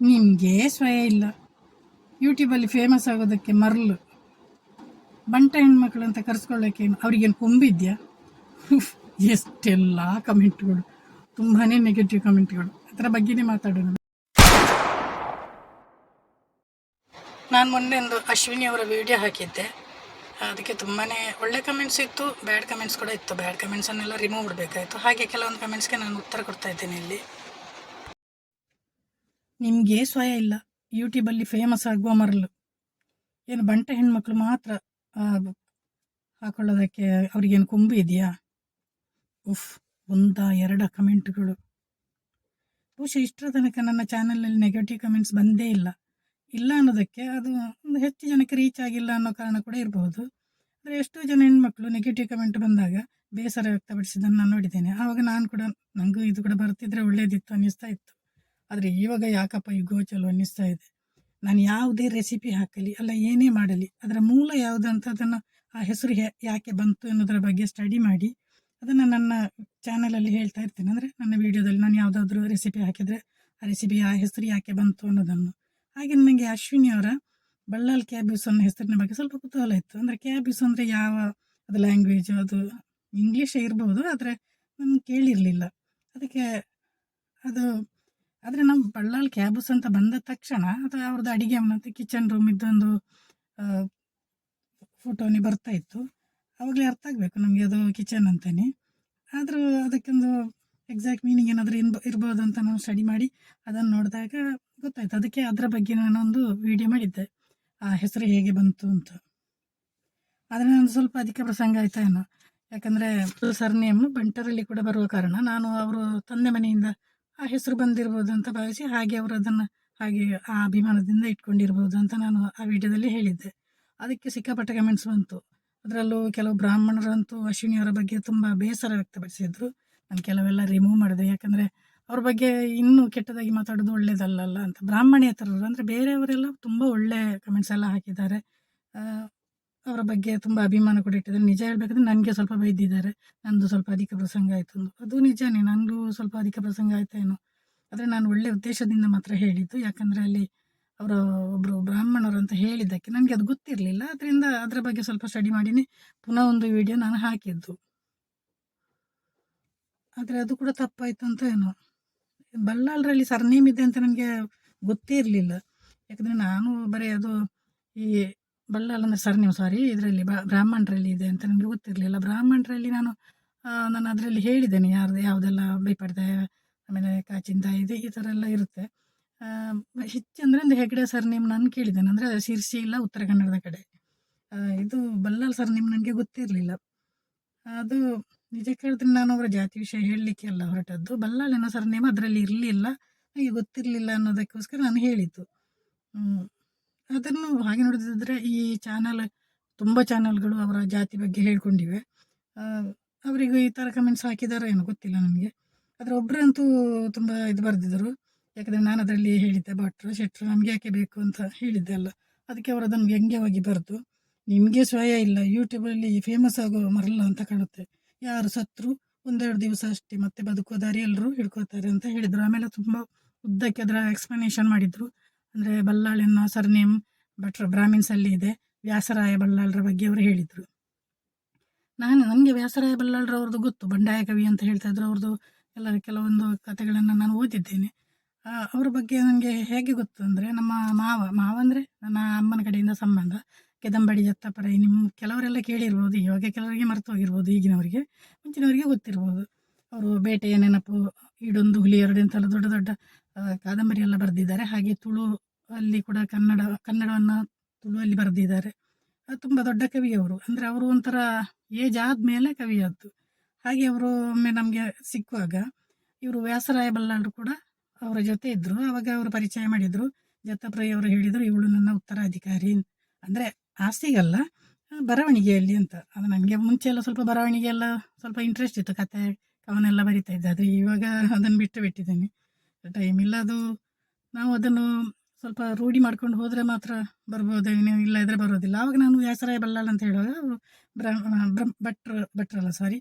ನಿಮಗೆ ಸ್ವಯ ಇಲ್ಲ. ಯೂಟ್ಯೂಬಲ್ಲಿ ಫೇಮಸ್ ಆಗೋದಕ್ಕೆ ಮರಳು ಬಂಟ ಹೆಣ್ಮಕ್ಳು ಅಂತ ಕರೆಸ್ಕೊಳ್ಳೋಕೆ ಅವ್ರಿಗೇನು ಕುಂಬಿದ್ಯಾ? ಎಷ್ಟೆಲ್ಲ ಕಮೆಂಟ್ಗಳು. ತುಂಬಾ ನೆಗೆಟಿವ್ ಕಮೆಂಟ್ಗಳು. ಅದರ ಬಗ್ಗೆನೇ ಮಾತಾಡೋಣ. ನಾನು ಮೊನ್ನೆ ಒಂದು ಅಶ್ವಿನಿ ಅವರ ವಿಡಿಯೋ ಹಾಕಿದ್ದೆ. ಅದಕ್ಕೆ ತುಂಬಾ ಒಳ್ಳೆ ಕಮೆಂಟ್ಸ್ ಇತ್ತು ಬ್ಯಾಡ್ ಕಮೆಂಟ್ಸ್ ಕೂಡ ಇತ್ತು. ಬ್ಯಾಡ್ ಕಮೆಂಟ್ಸನ್ನೆಲ್ಲ ರಿಮೂವ್ ಮಾಡಬೇಕಾಯಿತು ಹಾಗೆ ಕೆಲವೊಂದು ಕಮೆಂಟ್ಸ್ಗೆ ನಾನು ಉತ್ತರ ಕೊಡ್ತಾ ಇದ್ದೇನೆ ಇಲ್ಲಿ. ನಿಮಗೆ ಸ್ವಯ ಇಲ್ಲ. ಯೂಟ್ಯೂಬಲ್ಲಿ ಫೇಮಸ್ ಆಗುವ ಮರಳು. ಏನು ಬಂಟ ಹೆಣ್ಮಕ್ಳು ಮಾತ್ರ ಹಾಕೊಳ್ಳೋದಕ್ಕೆ ಅವ್ರಿಗೇನು ಕೊಂಬು ಇದೆಯಾ? ಉಫ್, ಒಂದ ಎರಡ ಕಮೆಂಟ್ಗಳು. ಬಹುಶಃ ಇಷ್ಟರ ತನಕ ನನ್ನ ಚಾನಲಲ್ಲಿ ನೆಗೆಟಿವ್ ಕಮೆಂಟ್ಸ್ ಬಂದೇ ಇಲ್ಲ. ಇಲ್ಲ ಅನ್ನೋದಕ್ಕೆ ಅದು ಒಂದು ಹೆಚ್ಚು ಜನಕ್ಕೆ ರೀಚ್ ಆಗಿಲ್ಲ ಅನ್ನೋ ಕಾರಣ ಕೂಡ ಇರಬಹುದು. ಆದರೆ ಎಷ್ಟೋ ಜನ ಹೆಣ್ಮಕ್ಳು ನೆಗೆಟಿವ್ ಕಮೆಂಟ್ ಬಂದಾಗ ಬೇಸರ ವ್ಯಕ್ತಪಡಿಸಿದ್ದನ್ನು ನಾನು ನೋಡಿದ್ದೇನೆ. ಆವಾಗ ನಾನು ಕೂಡ ನನಗೂ ಇದು ಕೂಡ ಬರ್ತಿದ್ರೆ ಒಳ್ಳೇದಿತ್ತು ಅನ್ನಿಸ್ತಾ ಇತ್ತು. ಆದರೆ ಇವಾಗ ಯಾಕಪ್ಪ ಈ ಗೋಚಲು ಅನ್ನಿಸ್ತಾ ಇದೆ? ನಾನು ಯಾವುದೇ ರೆಸಿಪಿ ಹಾಕಲಿ, ಅಲ್ಲ ಏನೇ ಮಾಡಲಿ, ಅದರ ಮೂಲ ಯಾವುದು ಅಂತ ಅದನ್ನು ಆ ಹೆಸರು ಯಾಕೆ ಬಂತು ಅನ್ನೋದರ ಬಗ್ಗೆ ಸ್ಟಡಿ ಮಾಡಿ, ಅದನ್ನು ನನ್ನ ಚಾನಲಲ್ಲಿ ಹೇಳ್ತಾ ಇರ್ತೇನೆ. ಅಂದರೆ ನನ್ನ ವಿಡಿಯೋದಲ್ಲಿ ನಾನು ಯಾವುದಾದ್ರೂ ರೆಸಿಪಿ ಹಾಕಿದರೆ ಆ ರೆಸಿಪಿ ಆ ಹೆಸರು ಯಾಕೆ ಬಂತು ಅನ್ನೋದನ್ನು. ಹಾಗೆ ನನಗೆ ಅಶ್ವಿನಿ ಅವರ ಬಳ್ಳಾಲ್ ಕ್ಯಾಬ್ಯೂಸ್ ಅನ್ನೋ ಹೆಸರಿನ ಬಗ್ಗೆ ಸ್ವಲ್ಪ ಕುತೂಹಲ ಇತ್ತು. ಅಂದರೆ ಕ್ಯಾಬ್ಯೂಸ್ ಅಂದರೆ ಯಾವ, ಅದು ಲ್ಯಾಂಗ್ವೇಜ್ ಅದು ಇಂಗ್ಲೀಷೇ ಇರ್ಬೋದು, ಆದರೆ ನಾನು ಕೇಳಿರಲಿಲ್ಲ. ಅದಕ್ಕೆ ಅದು ಆದರೆ ನಮ್ಮ ಬಳ್ಳಾಲ್ ಕ್ಯಾಬಸ್ ಅಂತ ಬಂದ ತಕ್ಷಣ ಅಥವಾ ಅವ್ರದ್ದು ಅಡಿಗೆ ಮತ್ತು ಕಿಚನ್ ರೂಮ್ ಇದ್ದೊಂದು ಫೋಟೋನೇ ಬರ್ತಾ ಇತ್ತು. ಆವಾಗಲೇ ಅರ್ಥ ಆಗಬೇಕು ನಮಗೆ ಅದು ಕಿಚನ್ ಅಂತಾನೆ. ಆದರೂ ಅದಕ್ಕೊಂದು ಎಕ್ಸಾಕ್ಟ್ ಮೀನಿಂಗ್ ಏನಾದರೂ ಇನ್ಬ ಇರ್ಬೋದು ಅಂತ ನಾವು ಸ್ಟಡಿ ಮಾಡಿ ಅದನ್ನು ನೋಡಿದಾಗ ಗೊತ್ತಾಯ್ತು. ಅದಕ್ಕೆ ಅದರ ಬಗ್ಗೆ ನಾನೊಂದು ವಿಡಿಯೋ ಮಾಡಿದ್ದೆ. ಆ ಹೆಸರು ಹೇಗೆ ಬಂತು ಅಂತ. ಆದರೆ ನಾನು ಸ್ವಲ್ಪ ಅಧಿಕ ಪ್ರಸಂಗ ಆಯ್ತಾ ಏನೋ. ಯಾಕಂದರೆ ಸರ್ನೇಮ್ ಬಂಟರಲ್ಲಿ ಕೂಡ ಬರುವ ಕಾರಣ ನಾನು ಅವರು ತಂದೆ ಮನೆಯಿಂದ ಆ ಹೆಸರು ಬಂದಿರ್ಬೋದು ಅಂತ ಭಾವಿಸಿ ಹಾಗೆ ಅವರು ಅದನ್ನು ಹಾಗೆ ಆ ಅಭಿಮಾನದಿಂದ ಇಟ್ಕೊಂಡಿರ್ಬೋದು ಅಂತ ನಾನು ಆ ವಿಡಿಯೋದಲ್ಲಿ ಹೇಳಿದ್ದೆ. ಅದಕ್ಕೆ ಸಿಕ್ಕಾಪಟ್ಟೆ ಕಮೆಂಟ್ಸ್ ಬಂತು. ಅದರಲ್ಲೂ ಕೆಲವು ಬ್ರಾಹ್ಮಣರಂತೂ ಅಶ್ವಿನಿಯವರ ಬಗ್ಗೆ ತುಂಬ ಬೇಸರ ವ್ಯಕ್ತಪಡಿಸಿದ್ರು. ನಾನು ಕೆಲವೆಲ್ಲ ರಿಮೂವ್ ಮಾಡಿದೆ. ಯಾಕಂದರೆ ಅವ್ರ ಬಗ್ಗೆ ಇನ್ನೂ ಕೆಟ್ಟದಾಗಿ ಮಾತಾಡೋದು ಒಳ್ಳೇದಲ್ಲಲ್ಲ ಅಂತ. ಬ್ರಾಹ್ಮಣೇತರರು ಅಂದರೆ ಬೇರೆಯವರೆಲ್ಲ ತುಂಬ ಒಳ್ಳೆ ಕಮೆಂಟ್ಸ್ ಎಲ್ಲ ಹಾಕಿದ್ದಾರೆ. ಅವರ ಬಗ್ಗೆ ತುಂಬ ಅಭಿಮಾನ ಕೂಡ ಇಟ್ಟಿದ್ದಾರೆ. ನಿಜ ಹೇಳಬೇಕಂದ್ರೆ ನನಗೆ ಸ್ವಲ್ಪ ಬೈದಿದ್ದಾರೆ. ನಂದು ಸ್ವಲ್ಪ ಅಧಿಕ ಪ್ರಸಂಗ ಆಯಿತು ಅದು. ನಿಜಾನೇ ನನಗೂ ಸ್ವಲ್ಪ ಅಧಿಕ ಪ್ರಸಂಗ ಆಯ್ತೇನೋ ಆದರೆ ನಾನು ಒಳ್ಳೆ ಉದ್ದೇಶದಿಂದ ಮಾತ್ರ ಹೇಳಿದ್ದು. ಯಾಕಂದರೆ ಅಲ್ಲಿ ಅವರ ಒಬ್ಬರು ಬ್ರಾಹ್ಮಣರು ಅಂತ ಹೇಳಿದ್ದಕ್ಕೆ ನನಗೆ ಅದು ಗೊತ್ತಿರಲಿಲ್ಲ. ಅದರಿಂದ ಅದರ ಬಗ್ಗೆ ಸ್ವಲ್ಪ ಸ್ಟಡಿ ಮಾಡಿನೇ. ಪುನಃ ಒಂದು ವಿಡಿಯೋ ನಾನು ಹಾಕಿದ್ದು. ಆದರೆ ಅದು ಕೂಡ ತಪ್ಪಾಯಿತು ಅಂತ ಏನೋ. ಬಲ್ಲಾಳರಲ್ಲಿ ಸರ್ನೇಮ್ ಇದೆ ಅಂತ ನನಗೆ ಗೊತ್ತೇ ಇರಲಿಲ್ಲ ಯಾಕಂದರೆ ನಾನು ಬರೀ ಅದು ಈ ಬಲ್ಲಾಳ್ ಅಂದರೆ ನೀವು ಸಾರಿ ಇದರಲ್ಲಿ ಬ್ರಾಹ್ಮಣರಲ್ಲಿ ಇದೆ ಅಂತ ನನಗೆ ಗೊತ್ತಿರಲಿಲ್ಲ. ಬ್ರಾಹ್ಮಣರಲ್ಲಿ ನಾನು ನಾನು ಅದರಲ್ಲಿ ಹೇಳಿದ್ದೇನೆ, ಯಾರ್ದು, ಯಾವುದೆಲ್ಲ ಬೈಪಡ್ದೆ ಆಮೇಲೆ ಕಾಚಿಂದ ಇದೆ, ಈ ಥರ ಎಲ್ಲ ಇರುತ್ತೆ. ಹೆಚ್ಚು ಅಂದರೆ ಒಂದು ಹೆಗ್ಡೆ ಸರ್ನೇಮ್ ನಾನು ಕೇಳಿದ್ದೇನೆ, ಅಂದರೆ ಶಿರ್ಸಿ ಇಲ್ಲ, ಉತ್ತರ ಕನ್ನಡದ ಕಡೆ. ಇದು ಇದು ಸರ್ ನಿಮ್ಮ ನನಗೆ ಗೊತ್ತಿರಲಿಲ್ಲ. ಅದು ನಿಜಕ್ಕೆ ಹೇಳಿದ್ರೆ ನಾನು ಅವರ ಜಾತಿ ವಿಷಯ ಹೇಳಲಿಕ್ಕೆ ಅಲ್ಲ ಹೊರಟದ್ದು. ಬಲ್ಲಾಳಿನ ಸರ್ನೇಮ್ ಅದರಲ್ಲಿ ಇರಲಿಲ್ಲ ನನಗೆ ಗೊತ್ತಿರಲಿಲ್ಲ ಅನ್ನೋದಕ್ಕೋಸ್ಕರ ನಾನು ಹೇಳಿದ್ದು. ಅದನ್ನು ಹಾಗೆ ನೋಡಿದ್ರೆ ಈ ಚಾನಲ್, ತುಂಬ ಚಾನಲ್ಗಳು ಅವರ ಜಾತಿ ಬಗ್ಗೆ ಹೇಳ್ಕೊಂಡಿವೆ. ಅವರಿಗೂ ಈ ಥರ ಕಮೆಂಟ್ಸ್ ಹಾಕಿದಾರೋ ಏನೋ ಗೊತ್ತಿಲ್ಲ ನನಗೆ. ಆದರೆ ಒಬ್ಬರಂತೂ ತುಂಬ ಇದು ಬರೆದಿದ್ದರು. ಯಾಕಂದರೆ ನಾನು ಅದರಲ್ಲಿ ಹೇಳಿದ್ದೆ, ಭಟ್ರು, ಶೆಟ್ರು, ನಮಗೆ ಯಾಕೆ ಬೇಕು ಅಂತ ಹೇಳಿದ್ದೆ ಅಲ್ಲ. ಅದಕ್ಕೆ ಅವರು ಅದನ್ನು ವ್ಯಂಗ್ಯವಾಗಿ ಬರೆದು, ನಿಮಗೆ ಸ್ವಯ ಇಲ್ಲ ಯೂಟ್ಯೂಬಲ್ಲಿ ಫೇಮಸ್ ಆಗೋ ಮರಲ್ಲ ಅಂತ ಕಾಣುತ್ತೆ. ಯಾರು ಸತ್ರು, ಒಂದೆರಡು ದಿವಸ ಅಷ್ಟೇ, ಮತ್ತೆ ಬದುಕೋ ದಾರಿ ಎಲ್ಲರೂ ಹಿಡ್ಕೋತಾರೆ ಅಂತ ಹೇಳಿದರು. ಆಮೇಲೆ ತುಂಬ ಉದ್ದಕ್ಕೆ ಅದರ ಎಕ್ಸ್ಪ್ಲನೇಷನ್ ಮಾಡಿದರು. ಅಂದರೆ ನೇಮ್ ಸರ್ನೇಮ್ ಭಟ್ರು ಬ್ರಾಹ್ಮಿನ್ಸಲ್ಲಿ ಇದೆ. ವ್ಯಾಸರಾಯ ಬಲ್ಲಾಳ್ರ ಬಗ್ಗೆ ಅವರು ಹೇಳಿದರು. ನಾನು ನನಗೆ ವ್ಯಾಸರಾಯ ಬಲ್ಲಾಳರವ್ರದ್ದು ಗೊತ್ತು. ಬಂಡಾಯ ಕವಿ ಅಂತ ಹೇಳ್ತಾ ಇದ್ರು. ಅವ್ರದ್ದು ಎಲ್ಲ ಕೆಲವೊಂದು ಕಥೆಗಳನ್ನು ನಾನು ಓದಿದ್ದೇನೆ. ಅವ್ರ ಬಗ್ಗೆ ನನಗೆ ಹೇಗೆ ಗೊತ್ತು ಅಂದರೆ ನಮ್ಮ ಮಾವ ಮಾವ ಅಂದರೆ ನನ್ನ ಅಮ್ಮನ ಕಡೆಯಿಂದ ಸಂಬಂಧ. ಕೆದಂಬಡಿ ಜತ್ತಪರೈ ನಿಮ್ಮ ಕೆಲವರೆಲ್ಲ ಕೇಳಿರ್ಬೋದು. ಇವಾಗ ಕೆಲವರಿಗೆ ಮರೆತು ಹೋಗಿರ್ಬೋದು ಈಗಿನವರಿಗೆ. ಮುಂಚಿನವರಿಗೆ ಗೊತ್ತಿರ್ಬೋದು. ಅವರು ಬೇಟೆಯ ನೆನಪು ಈಡೊಂದು ಹುಲಿ ಎರಡು ಅಂತೆಲ್ಲ ದೊಡ್ಡ ದೊಡ್ಡ ಕಾದಂಬರಿ ಎಲ್ಲ ಬರೆದಿದ್ದಾರೆ. ಹಾಗೆ ತುಳು ಅಲ್ಲಿ ಕೂಡ ಕನ್ನಡ, ಕನ್ನಡವನ್ನು ತುಳುವಲ್ಲಿ ಬರೆದಿದ್ದಾರೆ. ತುಂಬ ದೊಡ್ಡ ಕವಿ ಅವರು. ಅಂದರೆ ಅವರು ಒಂಥರ ಏಜ್ ಆದಮೇಲೆ ಕವಿಯಾದ್ದು. ಹಾಗೆ ಅವರು ಒಮ್ಮೆ ನಮಗೆ ಸಿಕ್ಕುವಾಗ ಇವರು ವ್ಯಾಸರಾಯ ಬಲ್ಲಾಳರು ಕೂಡ ಅವರ ಜೊತೆ ಇದ್ದರು ಆವಾಗ ಅವರು ಪರಿಚಯ ಮಾಡಿದರು. ದತ್ತಪ್ರೈ ಅವರು ಹೇಳಿದರು, ಇವಳು ನನ್ನ ಉತ್ತರಾಧಿಕಾರಿ. ಅಂದರೆ ಆಸ್ತಿಗಲ್ಲ, ಬರವಣಿಗೆಯಲ್ಲಿ ಅಂತ. ಅದು ನನಗೆ ಮುಂಚೆ ಎಲ್ಲ ಸ್ವಲ್ಪ ಬರವಣಿಗೆ ಎಲ್ಲ ಸ್ವಲ್ಪ ಇಂಟ್ರೆಸ್ಟ್ ಇತ್ತು. ಕತೆ ಕವನ ಎಲ್ಲ ಬರಿತಾ ಇದ್ದೆ. ಆದರೆ ಇವಾಗ ಅದನ್ನು ಬಿಟ್ಟು ಬಿಟ್ಟಿದ್ದೇನೆ. ಟೈಮ್ ಇಲ್ಲ, ಅದು ನಾವು ಅದನ್ನು ಸ್ವಲ್ಪ ರೂಢಿ ಮಾಡ್ಕೊಂಡು ಹೋದರೆ ಮಾತ್ರ ಬರ್ಬೋದು ಇಲ್ಲ ಇದ್ರೆ ಬರೋದಿಲ್ಲ. ಆವಾಗ ನಾನು ವ್ಯಾಸರಾಯ ಬಲ್ಲಾಳ್ ಅಂತ ಹೇಳುವಾಗ ಅವರು ಬ್ರಹ್ಮ ಭಟ್ರು, ಭಟ್ರಲ್ಲ ಸಾರಿ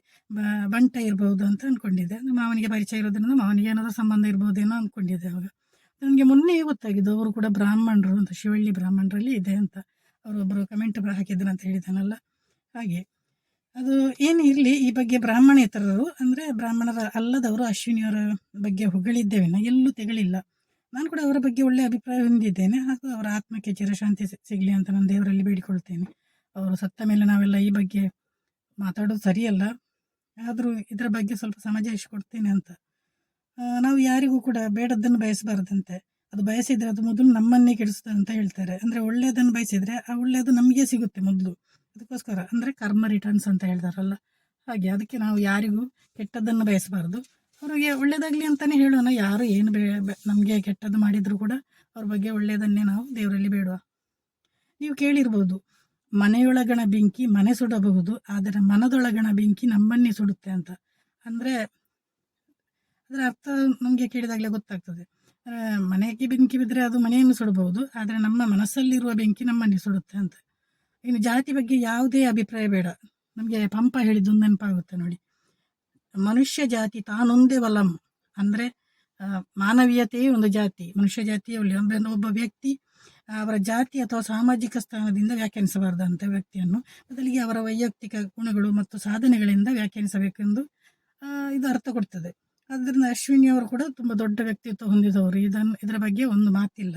ಬಂಟ ಇರ್ಬೋದು ಅಂತ ಅಂದ್ಕೊಂಡಿದ್ದೆ ಮಾವನಿಗೆ ಪರಿಚಯ ಇರೋದ್ರಿಂದ ಮಾವನಿಗೆ ಏನಾದರೂ ಸಂಬಂಧ ಇರ್ಬೋದೇನೋ ಅಂದ್ಕೊಂಡಿದ್ದೆ ಅವಾಗ. ನನಗೆ ಮೊನ್ನೆ ಗೊತ್ತಾಗಿದ್ದು, ಅವರು ಕೂಡ ಬ್ರಾಹ್ಮಣರು ಅಂತ, ಶಿವಳ್ಳಿ ಬ್ರಾಹ್ಮಣರಲ್ಲಿ ಇದೆ ಅಂತ. ಅವರೊಬ್ಬರು ಕಮೆಂಟ್ ಹಾಕಿದ್ರು ಅಂತ ಹೇಳಿದ್ದಾನಲ್ಲ. ಹಾಗೆ. ಅದು ಏನು ಇರಲಿ, ಈ ಬಗ್ಗೆ ಬ್ರಾಹ್ಮಣೇತರರು, ಅಂದರೆ ಬ್ರಾಹ್ಮಣರ ಅಲ್ಲದವರು ಅಶ್ವಿನಿಯವರ ಬಗ್ಗೆ ಹೊಗಳಿದ್ದೇವೆ. ನಾ ಎಲ್ಲೂ ತೆಗಳಿಲ್ಲ. ನಾನು ಕೂಡ ಅವರ ಬಗ್ಗೆ ಒಳ್ಳೆಯ ಅಭಿಪ್ರಾಯ ಹೊಂದಿದ್ದೇನೆ. ಹಾಗೂ ಅವರ ಆತ್ಮಕ್ಕೆ ಚಿರಶಾಂತಿ ಸಿಗಲಿ ಅಂತ ನಾನು ದೇವರಲ್ಲಿ ಬೇಡಿಕೊಳ್ತೇನೆ. ಅವರು ಸತ್ತ ಮೇಲೆ ನಾವೆಲ್ಲ ಈ ಬಗ್ಗೆ ಮಾತಾಡೋದು ಸರಿಯಲ್ಲ. ಆದರೂ ಇದರ ಬಗ್ಗೆ ಸ್ವಲ್ಪ ಸಮಾಜ ಕೊಡ್ತೇನೆ ಅಂತ. ನಾವು ಯಾರಿಗೂ ಕೂಡ ಬೇಡದ್ದನ್ನು ಬಯಸಬಾರ್ದಂತೆ. ಅದು ಬಯಸಿದರೆ ಅದು ಮೊದಲು ನಮ್ಮನ್ನೇ ಕೆಡಿಸ್ತದೆ ಅಂತ ಹೇಳ್ತಾರೆ. ಅಂದರೆ ಒಳ್ಳೆಯದನ್ನು ಬಯಸಿದರೆ ಆ ಒಳ್ಳೆಯದು ನಮಗೆ ಸಿಗುತ್ತೆ ಮೊದಲು. ಅದಕ್ಕೋಸ್ಕರ, ಅಂದರೆ ಕರ್ಮ ರಿಟರ್ನ್ಸ್ ಅಂತ ಹೇಳ್ತಾರಲ್ಲ. ಹಾಗೆ ಅದಕ್ಕೆ ನಾವು ಯಾರಿಗೂ ಕೆಟ್ಟದ್ದನ್ನು ಬಯಸಬಾರ್ದು. ಅವರಿಗೆ ಒಳ್ಳೆಯದಾಗಲಿ ಅಂತಲೇ ಹೇಳೋಣ. ಯಾರು ಏನು ಬೇ ನಮಗೆ ಕೆಟ್ಟದ್ದು ಮಾಡಿದರೂ ಕೂಡ ಅವ್ರ ಬಗ್ಗೆ ಒಳ್ಳೆಯದನ್ನೇ ನಾವು ದೇವರಲ್ಲಿ ಬೇಡುವ. ನೀವು ಕೇಳಿರ್ಬೋದು, ಮನೆಯೊಳಗಣ ಬೆಂಕಿ ಮನೆ ಸುಡಬಹುದು, ಆದರೆ ಮನದೊಳಗಣ ಬೆಂಕಿ ನಮ್ಮನ್ನೇ ಸುಡುತ್ತೆ ಅಂತ. ಅಂದರೆ, ಅದರ ಅರ್ಥ ನಮಗೆ ಕೇಳಿದಾಗಲೇ ಗೊತ್ತಾಗ್ತದೆ. ಮನೆಗೆ ಬೆಂಕಿ ಬಿದ್ದರೆ ಅದು ಮನೆಯನ್ನು ಸುಡಬಹುದು, ಆದರೆ ನಮ್ಮ ಮನಸ್ಸಲ್ಲಿರುವ ಬೆಂಕಿ ನಮ್ಮನ್ನೇ ಸುಡುತ್ತೆ ಅಂತ. ಇನ್ನು ಜಾತಿ ಬಗ್ಗೆ ಯಾವುದೇ ಅಭಿಪ್ರಾಯ ಬೇಡ. ನಮಗೆ ಪಂಪ ಹೇಳಿದ್ದು ನೆನಪಾಗುತ್ತೆ ನೋಡಿ. ಮನುಷ್ಯ ಜಾತಿ ತಾನೊಂದೇ ವಲಂ. ಅಂದರೆ ಮಾನವೀಯತೆಯೇ ಒಂದು ಜಾತಿ. ಮನುಷ್ಯ ಜಾತಿಯೇ ಒಳ್ಳೆ. ಒಬ್ಬ ಒಬ್ಬ ವ್ಯಕ್ತಿ ಅವರ ಜಾತಿ ಅಥವಾ ಸಾಮಾಜಿಕ ಸ್ಥಾನದಿಂದ ವ್ಯಾಖ್ಯಾನಿಸಬಾರ್ದಂಥ ವ್ಯಕ್ತಿಯನ್ನು. ಬದಲಿಗೆ ಅವರ ವೈಯಕ್ತಿಕ ಗುಣಗಳು ಮತ್ತು ಸಾಧನೆಗಳಿಂದ ವ್ಯಾಖ್ಯಾನಿಸಬೇಕೆಂದು ಇದು ಅರ್ಥ ಕೊಡ್ತದೆ. ಆದ್ದರಿಂದ ಅಶ್ವಿನಿ ಅವರು ಕೂಡ ತುಂಬ ದೊಡ್ಡ ವ್ಯಕ್ತಿತ್ವ ಹೊಂದಿದವರು. ಇದನ್ನು ಇದರ ಬಗ್ಗೆ ಒಂದು ಮಾತಿಲ್ಲ.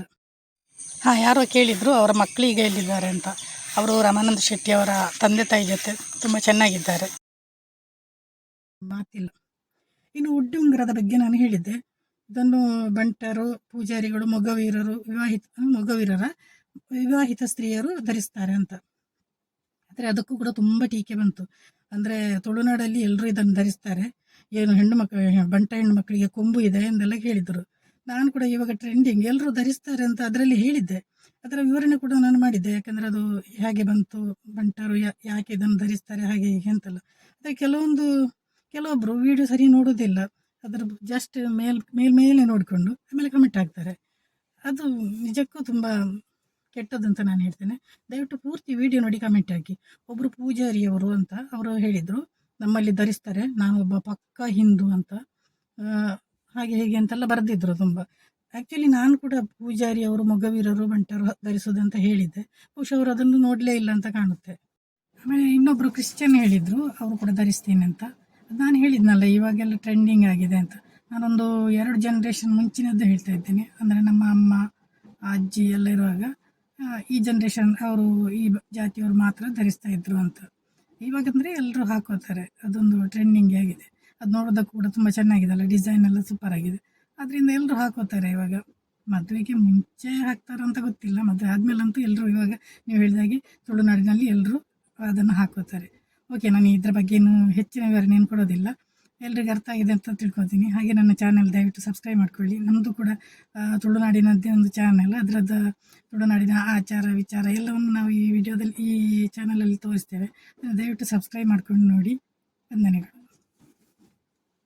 ಹಾಂ, ಯಾರೋ ಕೇಳಿದರು, ಅವರ ಮಕ್ಕಳು ಈಗ ಎಲ್ಲಿದ್ದಾರೆ ಅಂತ. ಅವರು ರಮಾನಂದ ಶೆಟ್ಟಿ ಅವರ ತಂದೆ ತಾಯಿ ಜೊತೆ ತುಂಬ ಚೆನ್ನಾಗಿದ್ದಾರೆ. ಮಾತಿಲ್ಲ. ಇನ್ನು ಉಡ್ಡುಂಗರದ ಬಗ್ಗೆ ನಾನು ಹೇಳಿದ್ದೆ. ಇದನ್ನು ಬಂಟರು, ಪೂಜಾರಿಗಳು, ಮೊಗವೀರರು, ವಿವಾಹಿತ, ಮೊಗವೀರರ, ವಿವಾಹಿತ ಸ್ತ್ರೀಯರು ಧರಿಸ್ತಾರೆ ಅಂತ. ಆದರೆ ಅದಕ್ಕೂ ಕೂಡ ತುಂಬ ಟೀಕೆ ಬಂತು. ಅಂದರೆ ತುಳುನಾಡಲ್ಲಿ ಎಲ್ಲರೂ ಇದನ್ನು ಧರಿಸ್ತಾರೆ. ಏನು ಹೆಣ್ಣು ಮಕ್ಕಳು ಬಂಟ ಹೆಣ್ಣು ಮಕ್ಕಳಿಗೆ ಕೊಂಬು ಇದೆ ಎಂದೆಲ್ಲ ಹೇಳಿದರು. ನಾನು ಕೂಡ ಇವಾಗ ಟ್ರೆಂಡಿಂಗ್ ಎಲ್ಲರೂ ಧರಿಸ್ತಾರೆ ಅಂತ ಅದರಲ್ಲಿ ಹೇಳಿದ್ದೆ. ಅದರ ವಿವರಣೆ ಕೂಡ ನಾನು ಮಾಡಿದ್ದೆ. ಯಾಕಂದರೆ ಅದು ಹೇಗೆ ಬಂತು, ಬಂಟರು ಯಾಕೆ ಇದನ್ನು ಧರಿಸ್ತಾರೆ, ಹಾಗೆ ಹೀಗೆ ಅಂತಲ್ಲ. ಅದೇ ಕೆಲವೊಂದು ಕೆಲವೊಬ್ಬರು ವಿಡಿಯೋ ಸರಿ ನೋಡೋದಿಲ್ಲ ಅದರ ಜಸ್ಟ್ ಮೇಲ್ ಮೇಲ್ಮೇಲೆ ನೋಡಿಕೊಂಡು ಆಮೇಲೆ ಕಮೆಂಟ್ ಹಾಕ್ತಾರೆ. ಅದು ನಿಜಕ್ಕೂ ತುಂಬ ಕೆಟ್ಟದಂತ ನಾನು ಹೇಳ್ತೇನೆ. ದಯವಿಟ್ಟು ಪೂರ್ತಿ ವಿಡಿಯೋ ನೋಡಿ ಕಮೆಂಟ್ ಹಾಕಿ. ಒಬ್ಬರು ಪೂಜಾರಿಯವರು ಅಂತ ಅವರು ಹೇಳಿದರು. ನಮ್ಮಲ್ಲಿ ಧರಿಸ್ತಾರೆ ನಾನು ಒಬ್ಬ ಪಕ್ಕ ಹಿಂದೂ ಅಂತ. ಹಾಗೆ ಹೀಗೆ ಅಂತೆಲ್ಲ ಬರೆದಿದ್ರು ತುಂಬ. ಆ್ಯಕ್ಚುಲಿ ನಾನು ಕೂಡ ಪೂಜಾರಿ ಅವರು, ಮೊಗವೀರರು, ಬಂಟರು ಧರಿಸೋದು ಅಂತ ಹೇಳಿದ್ದೆ. ಬಹುಶಃ ಅವರು ಅದನ್ನು ನೋಡಲೇ ಇಲ್ಲ ಅಂತ ಕಾಣುತ್ತೆ. ಆಮೇಲೆ ಇನ್ನೊಬ್ಬರು ಕ್ರಿಶ್ಚಿಯನ್ ಹೇಳಿದರು, ಅವರು ಕೂಡ ಧರಿಸ್ತೀನಿ ಅಂತ. ನಾನು ಹೇಳಿದ್ನಲ್ಲ, ಇವಾಗೆಲ್ಲ ಟ್ರೆಂಡಿಂಗ್ ಆಗಿದೆ ಅಂತ. ನಾನೊಂದು ಎರಡು ಜನ್ರೇಷನ್ ಮುಂಚಿನದ್ದು ಹೇಳ್ತಾ ಇದ್ದೇನೆ. ಅಂದರೆ ನಮ್ಮ ಅಮ್ಮ, ಅಜ್ಜಿ ಎಲ್ಲ ಇರುವಾಗ ಈ ಜನ್ರೇಷನ್ ಅವರು ಈ ಜಾತಿಯವರು ಮಾತ್ರ ಧರಿಸ್ತಾ ಇದ್ರು ಅಂತ. ಇವಾಗಂದರೆ ಎಲ್ಲರೂ ಹಾಕೋತಾರೆ, ಅದೊಂದು ಟ್ರೆಂಡಿಂಗ್ ಆಗಿದೆ. ಅದು ನೋಡೋದಕ್ಕೆ ಕೂಡ ತುಂಬ ಚೆನ್ನಾಗಿದೆ ಅಲ್ಲ ಡಿಸೈನ್ ಎಲ್ಲ ಸೂಪರ್ ಆಗಿದೆ. ಅದರಿಂದ ಎಲ್ಲರೂ ಹಾಕೋತಾರೆ ಇವಾಗ. ಮದುವೆಗೆ ಮುಂಚೆ ಹಾಕ್ತಾರೋ ಅಂತ ಗೊತ್ತಿಲ್ಲ, ಮದುವೆ ಆದಮೇಲಂತೂ ಎಲ್ಲರೂ ಇವಾಗ ನೀವು ಹೇಳಿದಾಗೆ ತುಳುನಾಡಿನಲ್ಲಿ ಎಲ್ಲರೂ ಅದನ್ನು ಹಾಕೋತಾರೆ. ಓಕೆ ನಾನು ಇದ್ರ ಬಗ್ಗೆ ಏನು ಹೆಚ್ಚಿನ ವಿವರಣೆಯನ್ನು ಕೊಡೋದಿಲ್ಲ. ಎಲ್ರಿಗೂ ಅರ್ಥ ಆಗಿದೆ ಅಂತ ತಿಳ್ಕೊತೀನಿ. ಹಾಗೆ ನನ್ನ ಚಾನೆಲ್ ದಯವಿಟ್ಟು ಸಬ್ಸ್ಕ್ರೈಬ್ ಮಾಡ್ಕೊಳ್ಳಿ. ನಮ್ಮದು ಕೂಡ ತುಳುನಾಡಿನದ್ದೇ ಒಂದು ಚಾನೆಲ್ ಅದರದ್ದು ತುಳುನಾಡಿನ ಆಚಾರ, ವಿಚಾರ ಎಲ್ಲವನ್ನು ನಾವು ಈ ವಿಡಿಯೋದಲ್ಲಿ ಈ ಚಾನಲಲ್ಲಿ ತೋರಿಸ್ತೇವೆ. ದಯವಿಟ್ಟು ಸಬ್ಸ್ಕ್ರೈಬ್ ಮಾಡ್ಕೊಂಡು ನೋಡಿ. ವಂದನೆಗಳು.